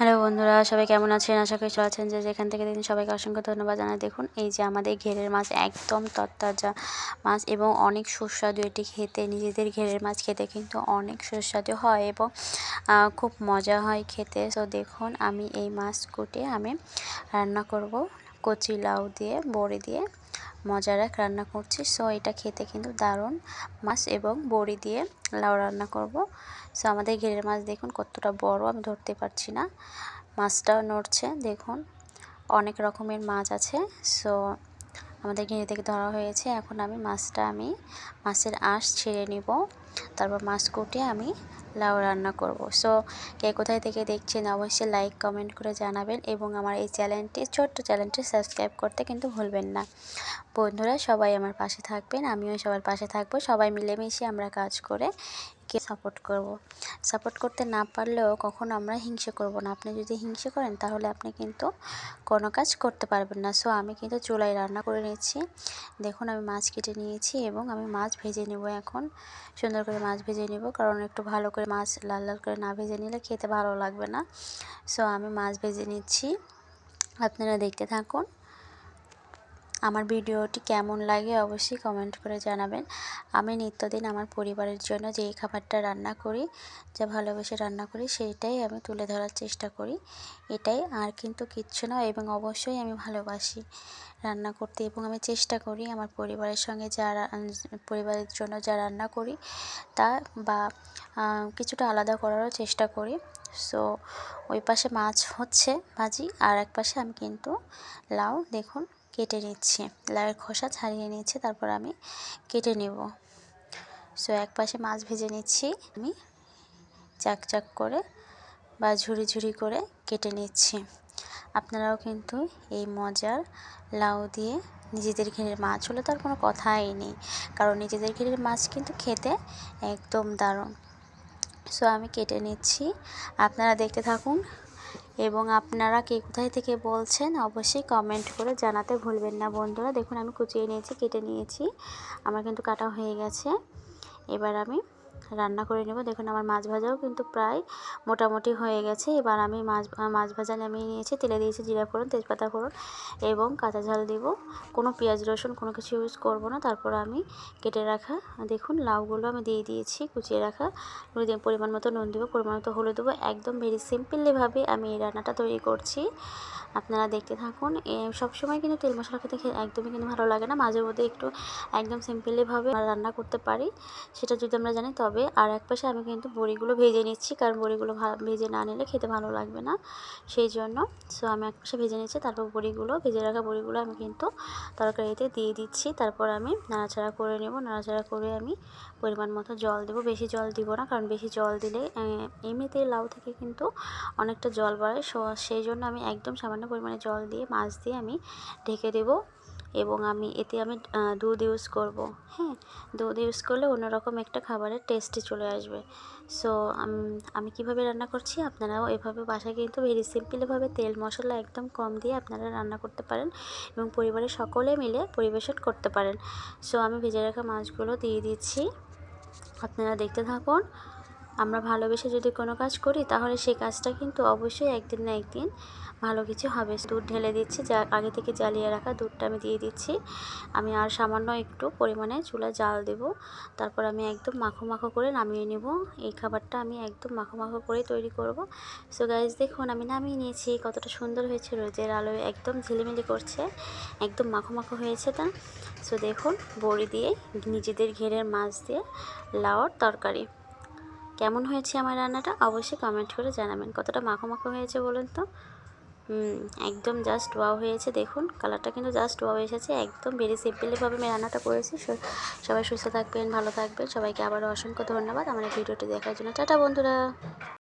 Hello বন্ধুরা, সবাই কেমন আছেন? আশা করি আছেন যে যেখান থেকে দেখুন সবাইকে অসংখ্য ধন্যবাদ জানাই। দেখুন, এই যে আমাদের ঘেরের মাছ একদম তরতাজা মাছ এবং অনেক সুস্বাদু এটি খেতে। নিজেদের ঘেরের মাছ খেতে কিন্তু অনেক সুস্বাদু হয় এবং খুব মজা হয় খেতে। তো দেখুন, আমি এই মাছ কুটে আমি রান্না করব কচি লাউ দিয়ে, বড়ি দিয়ে। মজার এক রান্না করছি। সো এটা খেতে কিন্তু দারুণ। মাছ এবং বড়ি দিয়ে লাউ রান্না করব। সো আমাদের ঘেরের মাছ দেখুন কতটা বড়, আমি ধরতে পারছি না। মাছটাও নড়ছে, দেখুন। অনেক রকমের মাছ আছে। সো আমাদের ঘিরে থেকে ধরা হয়েছে। এখন আমি মাছটা, আমি মাছের আঁশ ছেড়ে নিব। তারপর মাছ কুটে আমি লাউ রান্না করব। সো কে কোথায় থেকে দেখছেন অবশ্যই লাইক কমেন্ট করে জানাবেন এবং আমার এই চ্যানেলটি, ছোট্ট চ্যানেলটি সাবস্ক্রাইব করতে কিন্তু ভুলবেন না। বন্ধুরা, সবাই আমার পাশে থাকবেন, আমিও সবার পাশে থাকব। সবাই মিলেমিশে আমরা কাজ করে কে সাপোর্ট করব। সাপোর্ট করতে না পারলেও কখনো আমরা হিংসে করব না। আপনি যদি হিংসে করেন, তাহলে আপনি কিন্তু কোনো কাজ করতে পারবেন না। সো আমি কিন্তু চুলায় রান্না করে নিচ্ছি। দেখুন, আমি মাছ কেটে নিয়েছি এবং আমি মাছ ভেজে নেব এখন। সুন্দর করে মাছ ভেজে নেব, কারণ একটু ভালো করে মাছ লাল লাল করে না ভেজে নিলে খেতে ভালো লাগবে না। সো আমি মাছ ভেজে নিচ্ছি। আপনারা দেখতে থাকুন। আমার ভিডিওটি কেমন লাগে অবশ্যই কমেন্ট করে জানাবেন। আমি নিত্যদিন আমার পরিবারের জন্য যেই খাবারটা রান্না করি, যা ভালোবেসে রান্না করি সেইটাই আমি তুলে ধরার চেষ্টা করি। এটাই আর কিন্তু কিচ্ছু না এবং অবশ্যই আমি ভালোবাসি রান্না করতে এবং আমি চেষ্টা করি আমার পরিবারের সঙ্গে যা পরিবারের জন্য যা রান্না করি, তা বা কিছুটা আলাদা করারও চেষ্টা করি। সো ওই পাশে মাছ হচ্ছে ভাজি, আর এক পাশে আমি কিন্তু লাউ। দেখুন কেটে নিচ্ছি। লাউয়ের খোসা ছাড়িয়ে নিচ্ছি তারপর আমি কেটে নেব। সো এক পাশে মাছ ভেজে নিচ্ছি। আমি চাক চাক করে বা ঝুড়ি ঝুড়ি করে কেটে নিচ্ছি। আপনারাও কিন্তু এই মজার লাউ দিয়ে নিজেদের ঘেরের মাছ হলে তার কোনো কথাই নেই, কারণ নিজেদের ঘেরের মাছ কিন্তু খেতে একদম দারুণ। সো আমি কেটে নিচ্ছি। আপনারা দেখতে থাকুন। এবং আপনারা কে কোথায় থেকে বলছেন অবশ্যই কমেন্ট করে জানাতে ভুলবেন না বন্ধুরা। দেখুন আমি কুচিয়ে নিয়েছি, কেটে নিয়েছি। আমার কিন্তু কাটা হয়ে গেছে। এবার আমি রান্না করে নেব। দেখুন, আমার মাছ ভাজাও কিন্তু প্রায় মোটামুটি হয়ে গেছে। এবার আমি মাছ মাছ ভাজা নামিয়ে নিয়েছি। তেলে দিয়েছি জিরা ফোড়ন, তেজপাতা ফোড়ন এবং কাঁচা ঝাল দেব। কোনো পেঁয়াজ, রসুন কোনো কিছু ইউজ করব না। তারপর আমি কেটে রাখা, দেখুন, লাউগুলো আমি দিয়ে দিয়েছি। কুচিয়ে রাখা পরিমাণ মতো নুন দেবো, পরিমাণ মতো হলুদ দেবো। একদম ভেরি সিম্পলিভাবে আমি এই রান্নাটা তৈরি করছি। আপনারা দেখতে থাকুন। সবসময় কিন্তু তেল মশলা খেতে একদমই কিন্তু ভালো লাগে না। মাঝে মধ্যে একটু একদম সিম্পলিভাবে রান্না করতে পারি। সেটা যদি আমরা জানি তবে আর এক পাশে আমি কিন্তু বড়িগুলো ভেজে নিচ্ছি, কারণ বড়িগুলো ভেজে না নিলে খেতে ভালো লাগবে না। সেই জন্য সো আমি এক পাশে ভেজে নিচ্ছি, তারপর বড়িগুলো, ভেজে রাখা বড়িগুলো আমি কিন্তু তরকারিতে দিয়ে দিচ্ছি। তারপর আমি নাড়াচাড়া করে নেব। নাড়াচাড়া করে আমি পরিমাণ মতো জল দেবো। বেশি জল দিব না, কারণ বেশি জল দিলে এমনিতেই লাউ থেকে কিন্তু অনেকটা জল বাড়ে। সেই জন্য আমি একদম সামান্য পরিমাণে জল দিয়ে, মাছ দিয়ে আমি ঢেকে দেবো। এবং আমি এতে আমি দুধ ইউজ করব। হ্যাঁ দুধ ইউজ করলে অন্যরকম একটা খাবারের টেস্টে চলে আসবে। সো আমি কীভাবে রান্না করছি? আপনারাও এভাবে বাসায় কিন্তু ভেরি সিম্পলভাবে তেল মশলা একদম কম দিয়ে আপনারা রান্না করতে পারেন এবং পরিবারের সকলে মিলে পরিবেশন করতে পারেন। সো আমি ভেজে রাখা মাছগুলো দিয়ে দিচ্ছি। আপনারা দেখতে থাকুন। আমরা ভালোবেসে যদি কোনো কাজ করি, তাহলে সেই কাজটা কিন্তু অবশ্যই একদিন না একদিন ভালো কিছু হবে। দুধ ঢেলে দিচ্ছি, যা আগে থেকে জ্বালিয়ে রাখা দুধটা আমি দিয়ে দিচ্ছি। আমি আর সামান্য একটু পরিমাণে চুলা জাল দেব। তারপর আমি একদম মাখো মাখো করে নামিয়ে নেব। এই খাবারটা আমি একদম মাখো মাখো করে তৈরি করব। সো গাইজ দেখুন, আমি নামিয়ে নিয়েছি। কতটা সুন্দর হয়েছে রোজের আলোয় একদম ঝিলিমিলি করছে, একদম মাখো মাখো হয়েছে তা। সো দেখুন, বড়ি দিয়ে, নিজেদের ঘেরের মাছ দিয়ে লাউর তরকারি। কেমন হয়েছে আমার রান্নাটা? অবশ্যই কমেন্ট করে জানাবেন। কতটা মাখো মাখো হয়েছে বলুন তো? একদম জাস্ট ওয়াও হয়েছে। দেখুন কালারটা কিন্তু জাস্ট ওয়াও এসেছে। একদম ভেরি সিম্পলিভাবে আমি রান্নাটা করেছি। সবাই সুস্থ থাকবেন, ভালো থাকবেন। সবাইকে আবারও অসংখ্য ধন্যবাদ। আমার ভিডিওটি দেখার জন্য। টাটা বন্ধুরা!